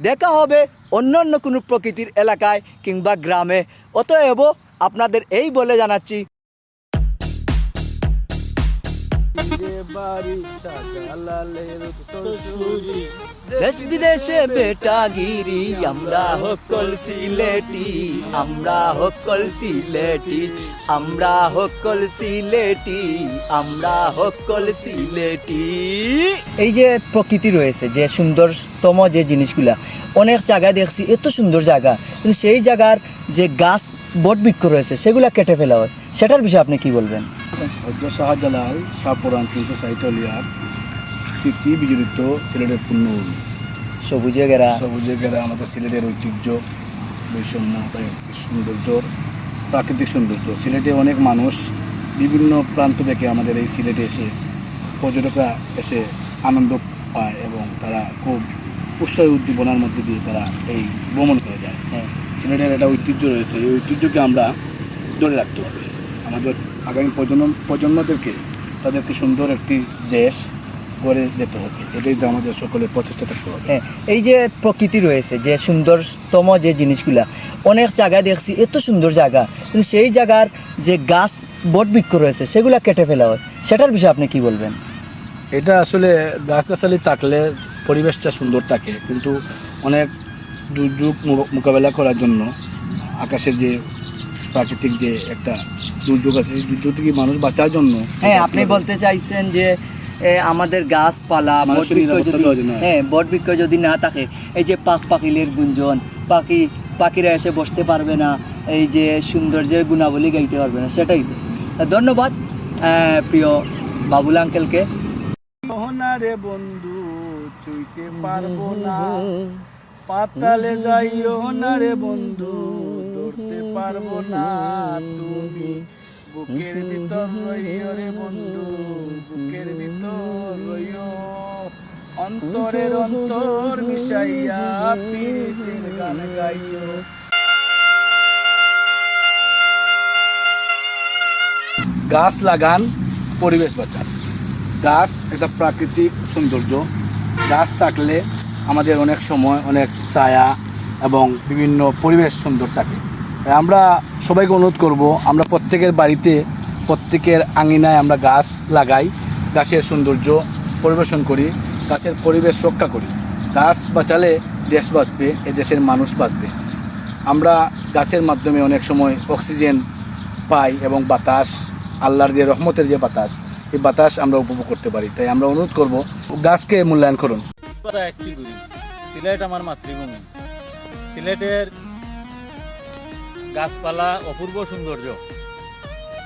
দেখা হবে অন্যান্য কোনো প্রকৃতির এলাকায় কিংবা গ্রামে। অতএব আপনাদের এই বলে জানাচ্ছি দেশ বিদেশে বেটাগিরি আমরা হকল সিলেটি আমরা হকল সিলেটি আমরা হকল সিলেটি আমরা হকল সিলেটি। এই যে প্রকৃতি রয়েছে যে সুন্দরতম যে জিনিসগুলা অনেক জায়গায় দেখছি এত সুন্দর জায়গা কিন্তু সেই জায়গার যে গাছ বট বৃক্ষ রয়েছে সেগুলা কেটে ফেলা হয়। সেটার বিষয়ে আপনি কি বলবেন? হজরত শাহজালাল শাহপুরাণ তিনশো সাইটলিয়ার স্মৃতি বিজড়িত সিলেটের পূর্ণভূমি সবুজে গেরা সবুজে গেলে আমাদের সিলেটের ঐতিহ্য বৈষম্য সৌন্দর্য প্রাকৃতিক সৌন্দর্য। সিলেটে অনেক মানুষ বিভিন্ন প্রান্ত থেকে আমাদের এই সিলেটে এসে পর্যটকরা এসে আনন্দ পায় এবং তারা খুব উৎসাহ উদ্দীপনার মধ্যে দিয়ে তারা এই ভ্রমণ করে যায়। হ্যাঁ। সিলেটের একটা ঐতিহ্য রয়েছে এই ঐতিহ্যকে আমরা ধরে রাখতে হবে আমাদের আগামী প্রজন্ম প্রজন্মদেরকে তাদেরকে সুন্দর একটি দেশ গড়ে যেতে হবে। এটাই তো আমাদের সকলের প্রচেষ্টা থাকতে হবে। হ্যাঁ এই যে প্রকৃতি রয়েছে যে সুন্দরতম যে জিনিসগুলা অনেক জায়গায় দেখছি এত সুন্দর জায়গা কিন্তু সেই জায়গার যে গাছ বট বৃক্ষ রয়েছে সেগুলা কেটে ফেলা হয়। সেটার বিষয়ে আপনি কি বলবেন? এটা আসলে গাছগাছালি থাকলে পরিবেশটা সুন্দর থাকে কিন্তু অনেক দুর্যোগ মোকাবেলা করার জন্য আকাশের যে প্রাকৃতিক যে একটা দুর্যোগ আছে সেই দুর্যোগ থেকে মানুষ বাঁচার জন্য হ্যাঁ আপনি বলতে চাইছেন যে আমাদের গাছপালা যদি হ্যাঁ। বটবৃক্ষ যদি না থাকে এই যে পাখ পাখিলের গুঞ্জন পাখি পাখিরা এসে বসতে পারবে না এই যে সৌন্দর্যের গুণাবলী গাইতে পারবে না সেটাই তো। ধন্যবাদ প্রিয় বাবুল আঙ্কেলকে। রে বন্ধু চুইতে পারব না। পাতালে যাইও না রে বন্ধু। পারব না তুমি। বুকের ভিতর রইও রে বন্ধু, বুকের ভিতর রইও। অন্তরের অন্তর মিশাইয়া পীড়িতের গান গাইও। গাছ লাগান, পরিবেশ বাঁচান। গাছ একটা প্রাকৃতিক সৌন্দর্য। গাছ থাকলে আমাদের অনেক সময় অনেক ছায়া এবং বিভিন্ন পরিবেশ সুন্দর থাকে। আমরা সবাইকে অনুরোধ করব, আমরা প্রত্যেকের বাড়িতে, প্রত্যেকের আঙিনায় আমরা গাছ লাগাই, গাছের সৌন্দর্য পরিবেশন করি, গাছের পরিবেশ রক্ষা করি। গাছ বাঁচালে দেশ বাঁচবে, এ দেশের মানুষ বাঁচবে। আমরা গাছের মাধ্যমে অনেক সময় অক্সিজেন পাই এবং বাতাস, আল্লাহর যে রহমতের যে বাতাস, এই বাতাস আমরা উপভোগ করতে পারি। তাই আমরা অনুরোধ করব, গাছকে মূল্যায়ন করুন। সিলেট আমার মাতৃভূমি। সিলেটের গাছপালা অপূর্ব সৌন্দর্য।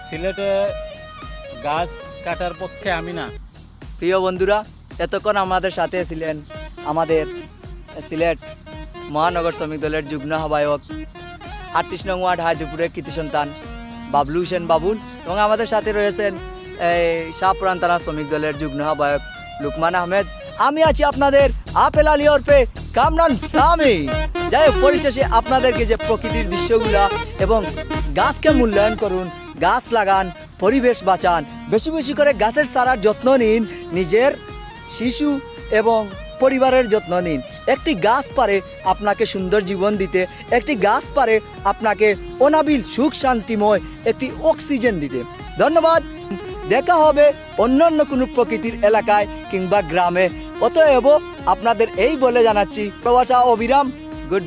সিলেটে গাছ কাটার পক্ষে আমি না। প্রিয় বন্ধুরা, এতক্ষণ আমাদের সাথে ছিলেন আমাদের সিলেট মহানগর শ্রমিক দলের যুগ্ম আহ্বায়ক আটত্রিশ নং ওয়ার্ড হাই দুপুরের কৃতি সন্তান বাবলু হোসেন বাবুল এবং আমাদের সাথে রয়েছেন এই শাহপুরান থানা শ্রমিক দলের যুগ্ম আহ্বায়ক লুকমান আহমেদ। আমি আছি আপনাদের আপেল আলী ওরফে কামরান স্বামী। যাই হোক, পরিশেষে আপনাদেরকে যে প্রকৃতির দৃশ্যগুলা এবং গাছকে মূল্যায়ন করুন, গাছ লাগান, পরিবেশ বাঁচান, বেশি বেশি করে গাছের সারার যত্ন নিন, নিজের শিশু এবং পরিবারের যত্ন নিন। একটি গাছ পারে আপনাকে সুন্দর জীবন দিতে, একটি গাছ পারে আপনাকে অনাবিল সুখ শান্তিময় একটি অক্সিজেন দিতে। ধন্যবাদ। দেখা হবে অন্যান্য কোনো প্রকৃতির এলাকায় কিংবা গ্রামে। অতএব আপনাদের এই বলে জানাচ্ছি, প্রবাসা অবিরাম। গুড